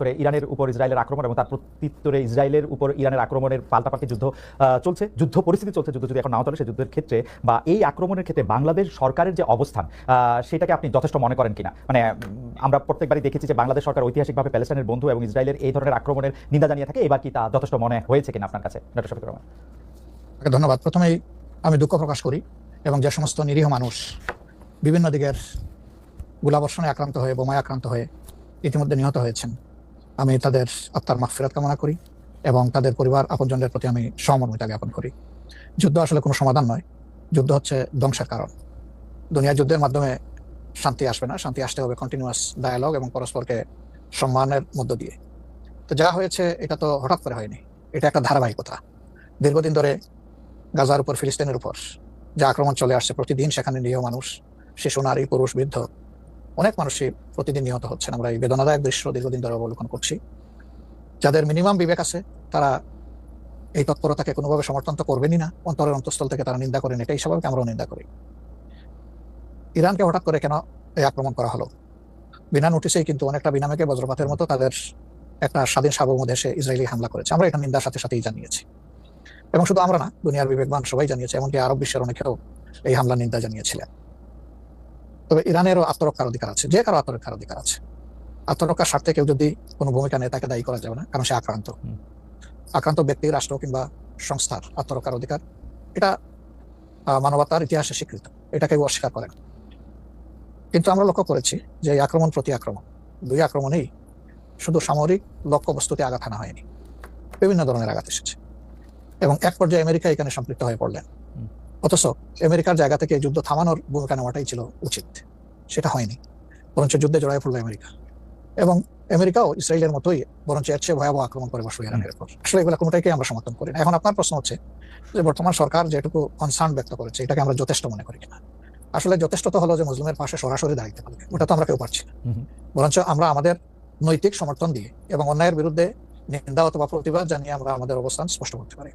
করে ইরানের উপর ইসরায়েলের আক্রমণ এবং তার প্রত্যুত্তরে ইসরায়েলের উপর ইরানের আক্রমণের পাল্টাপাল্টি যুদ্ধ চলছে। যুদ্ধ পরিস্থিতি চলছে, যুদ্ধ যদি এখন নাও চলে সেই যুদ্ধের ক্ষেত্রে বা এই আক্রমণের ক্ষেত্রে বাংলাদেশ সরকারের যে অবস্থান সেটাকে আপনি যথেষ্ট মনে করেন কিনা? মানে আমরা প্রত্যেকবারই দেখেছি যে বাংলাদেশ সরকার ঐতিহাসিকভাবে প্যালেস্টাইনের বন্ধু এবং ইসরায়েলের এই ধরনের আক্রমণের নিন্দা জানিয়ে থাকে। এবার কি তা যথেষ্ট মনে হয়েছে কিনা আপনার কাছে? ডক্টর শফিকুর রহমান। ধন্যবাদ। প্রথমেই আমি দুঃখ প্রকাশ করি এবং যে সমস্ত নিরীহ মানুষ বিভিন্ন দিকের গোলাবর্ষণে আক্রান্ত হয়ে, বোমায় আক্রান্ত হয়ে ইতিমধ্যে নিহত হয়েছেন। আমি তাদের আত্মার মাগফিরাত কামনা করি এবং তাদের পরিবার আপনজনদের প্রতি আমি সহমর্মিতা জ্ঞাপন করি। যুদ্ধ আসলে কোনো সমাধান নয়। যুদ্ধ হচ্ছে ধ্বংসের কারণ। দুনিয়া যুদ্ধের মাধ্যমে শান্তি আসবে না। শান্তি আসতে হবে কন্টিনিউয়াস ডায়ালগ এবং পরস্পরকে সম্মানের মধ্য দিয়ে। তো যা হয়েছে, এটা তো হঠাৎ করে হয়নি। এটা একটা ধারাবাহিকতা। দীর্ঘদিন ধরে গাজার উপর ফিলিস্তিনের উপর যে আক্রমণ চলে আসছে প্রতিদিন, সেখানে নিরীহ মানুষ, শিশু, নারী, পুরুষ, বৃদ্ধ অনেক মানুষই প্রতিদিন নিহত হচ্ছেন। আমরা এই বেদনাদায়ক দৃশ্য দীর্ঘদিন ধরে অবলোকন করছি। যাদের মিনিমাম বিবেক আছে, তারা এই তৎপরতাকে কোনোভাবে সমর্থন তো করবেনই না। অন্তরের অন্তঃস্থল থেকে তারা নিন্দা করেন, এটাই স্বাভাবিক, আমরাও নিন্দা করি। ইরানকে হঠাৎ করে কেন এই আক্রমণ করা হলো? বিনা নোটিশেই কিন্তু অনেকটা বিনামেকে বজ্রপাতের মতো তাদের একটা স্বাধীন সার্বভৌম দেশে ইসরায়েলি হামলা করেছে। আমরা এটা নিন্দার সাথে সাথেই জানিয়েছি। এবং শুধু আমরা না, দুনিয়ার বিবেকবান সবাই জানিয়েছে, এমনকি আরব বিশ্বের অনেকেও এই হামলার নিন্দা জানিয়েছিলেন। তবে ইরানেরও আত্মরক্ষার অধিকার আছে যে কারও আত্মরক্ষার অধিকার আছে। আত্মরক্ষার স্বার্থে কেউ যদি কোনো ভূমিকা নেয় তাকে দায়ী করা যাবে না কারণ সে আক্রান্ত। আক্রান্ত ব্যক্তি রাষ্ট্র কিংবা সংস্থার আত্মরক্ষার অধিকার। এটা মানবতার ইতিহাসে স্বীকৃত। এটা কেউ অস্বীকার করে না। কিন্তু আমরা লক্ষ্য করেছি যে এই আক্রমণ প্রতি আক্রমণ। দুই আক্রমণেই শুধু সামরিক লক্ষ্যবস্তুতে আঘাত আনা হয়নি। বিভিন্ন ধরনের আঘাত এসেছে। এবং এক পর্যায়ে আমেরিকা এখানে সম্পৃক্ত হয়ে পড়লেন। অথচ আমেরিকার জায়গা থেকে যুদ্ধ থামানোর ভূমিকা নেওয়াটাই ছিল উচিত। সেটা হয়নি বরঞ্চ যুদ্ধে জড়ায় পড়ল আমেরিকা। এবং আমেরিকাও ইসরায়েলের মতোই বরঞ্চ এর চেয়ে ভয়াবহ আক্রমণ করে বসল ইরানের উপর। আসলে এগুলো কোনোটাকে আমরা সমর্থন করি না। এখন আপনার প্রশ্ন হচ্ছে যে বর্তমান সরকার যেটুকু কনসার্ন ব্যক্ত করেছে এটাকে আমরা যথেষ্ট মনে করি কিনা? আসলে যথেষ্ট তো হলো যে মুসলিমের পাশে সরাসরি দাঁড়াইতে পারবে ওটা তো আমরা কেউ পারছি না। বরঞ্চ আমরা আমাদের নৈতিক সমর্থন দিয়ে এবং অন্যায়ের বিরুদ্ধে নিন্দা অথবা প্রতিবাদ জানিয়ে আমরা আমাদের অবস্থান স্পষ্ট করতে পারি।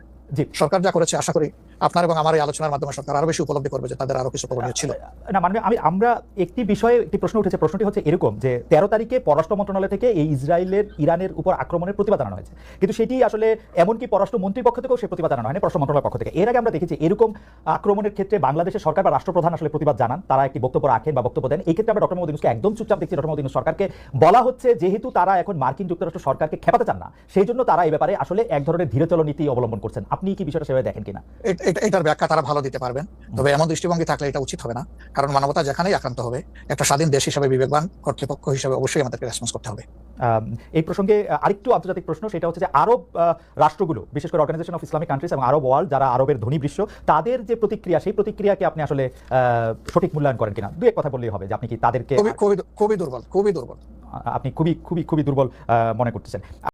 সরকার যা করেছে আশা করি আপনার এবং আমার এই আলোচনার মাধ্যমে সরকার আরও বেশি উপলব্ধি করবে যে তাদের আরও কিছু করণীয় ছিল। না মানে আমি আমরা একটি বিষয়ে একটি প্রশ্ন উঠেছে প্রশ্নটি হচ্ছে এরকম যে তেরো তারিখে পররাষ্ট্র মন্ত্রণালয় থেকে এই ইসরায়েলের ইরানের উপর আক্রমণের প্রতিবাদ জানানো হয়েছে। কিন্তু সেটি আসলে এমনকি পররাষ্ট্র মন্ত্রীর পক্ষ থেকেও সে প্রতিবাদ জানানো হয়নি পররাষ্ট্র মন্ত্রণালয়ের পক্ষ থেকে। এর আগে আমরা দেখেছি এরকম আক্রমণের ক্ষেত্রে বাংলাদেশের সরকার বা রাষ্ট্রপ্রধান আসলে প্রতিবাদ জানান তারা একটি বক্তব্য রাখেন বা বক্তব্য দেন। এই ক্ষেত্রে আমরা ডক্টর মোহাম্মদ ইউনূসকে একদম চুপচাপ দেখছি ডক্টর ইউনূস সরকারকে বলা হচ্ছে যেহেতু তারা এখন মার্কিন যুক্তরাষ্ট্র সরকারকে খেপাতে চান না সেই জন্য তারা এই ব্যাপারে আসলে এক ধরনের ধীরে নীতি অবলম্বন করছেন। আপনি কি বিষয়টা সেভাবে দেখেন কিনা? এটা- এটার ব্যাখ্যা তারা ভালো দিতে পারবেন। তবে এমন দৃষ্টিভঙ্গি থাকলে এটা উচিত হবে না। কারণ মানবতা যেখানেই আক্রান্ত হবে একটা স্বাধীন দেশ হিসেবে বিবেকবান কর্তৃপক্ষ হিসেবে অবশ্যই আমাদেরকে রেসপন্স করতে হবে। এই প্রসঙ্গে আরেকটু আন্তর্জাতিক প্রশ্ন সেটা হচ্ছে যে আরব রাষ্ট্রগুলো বিশেষ করে অর্গানাইজেশন অফ ইসলামিক কান্ট্রিজ এবং আরব ওয়ার্ল্ড যারা আরবের ধনী বিশ্ব তাদের যে প্রতিক্রিয়া সেই প্রতিক্রিয়াকে আপনি আসলে সঠিক মূল্যায়ন করেন কিনা? দু এক কথা বললেই হবে যে আপনি কি তাদেরকে খুবই দুর্বল খুবই দুর্বল। আপনি খুবই খুবই খুবই দুর্বল মনে করতেছেন।